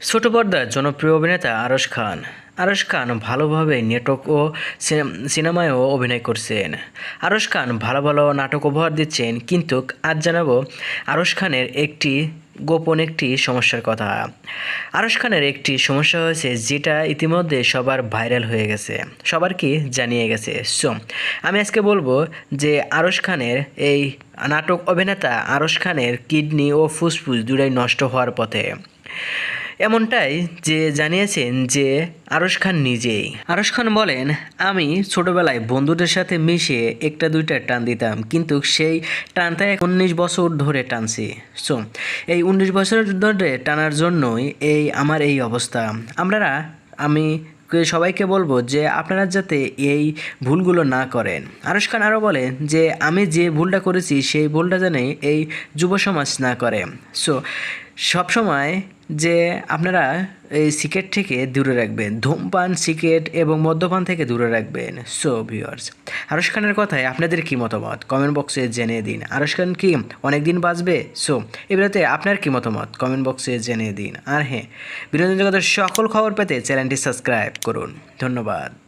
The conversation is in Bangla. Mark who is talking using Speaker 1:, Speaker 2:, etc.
Speaker 1: ছোট পর্দার জনপ্রিয় অভিনেতা আরশ খান। আরশ খান ভালোভাবে নেটক ও সিনে- সিনেমায়ও অভিনয় করছেন। আরশ খান ভালো ভালো নাটক উপহার দিচ্ছেন, কিন্তু আজ জানাব আরশ খানের একটি গোপন একটি সমস্যার কথা। আরশ খানের একটি সমস্যা হয়েছে যেটা ইতিমধ্যে সবার ভাইরাল হয়ে গেছে। সবার কি জানিয়ে গেছে? সো, আমি আজকে বলব যে আরশ খানের এই নাটক অভিনেতা আরশ খানের কিডনি ও ফুসফুস দুটাই নষ্ট হওয়ার পথে। এমনটাই যে জানিয়েছেন যে আরশ খান নিজেই। আরশ খান বলেন, আমি ছোটবেলায় বন্ধুদের সাথে মিশে একটা দুইটা টান দিতাম, কিন্তু সেই টানটা উনিশ বছর ধরে টানছি। সো এই উনিশ বছর ধরে টানার জন্যই এই আমার এই অবস্থা। আপনারা আমি সবাইকে বলব যে আপনারা যাতে এই ভুলগুলো না করেন। আরশ খান আরও বলেন যে, আমি যে ভুলটা করেছি, সেই ভুলটা যেন এই যুব সমাজ না করে। সো সবসময় যে আপনারা এই সিগারেট থেকে দূরে রাখবেন, ধূমপান, সিগারেট এবং মদ্যপান থেকে দূরে রাখবেন। সো ভিউয়ার্স আরশ খানের কথায় আপনাদের কী মতামত? কমেন্ট বক্সে জেনে দিন। আরশ খান কি অনেক দিন বাঁচবে সো এবারেতে আপনার কী মতামত? কমেন্ট বক্সে জেনে দিন। আর হ্যাঁ বিনোদন জগতের সকল খবর পেতে চ্যানেলটি সাবস্ক্রাইব করুন। ধন্যবাদ।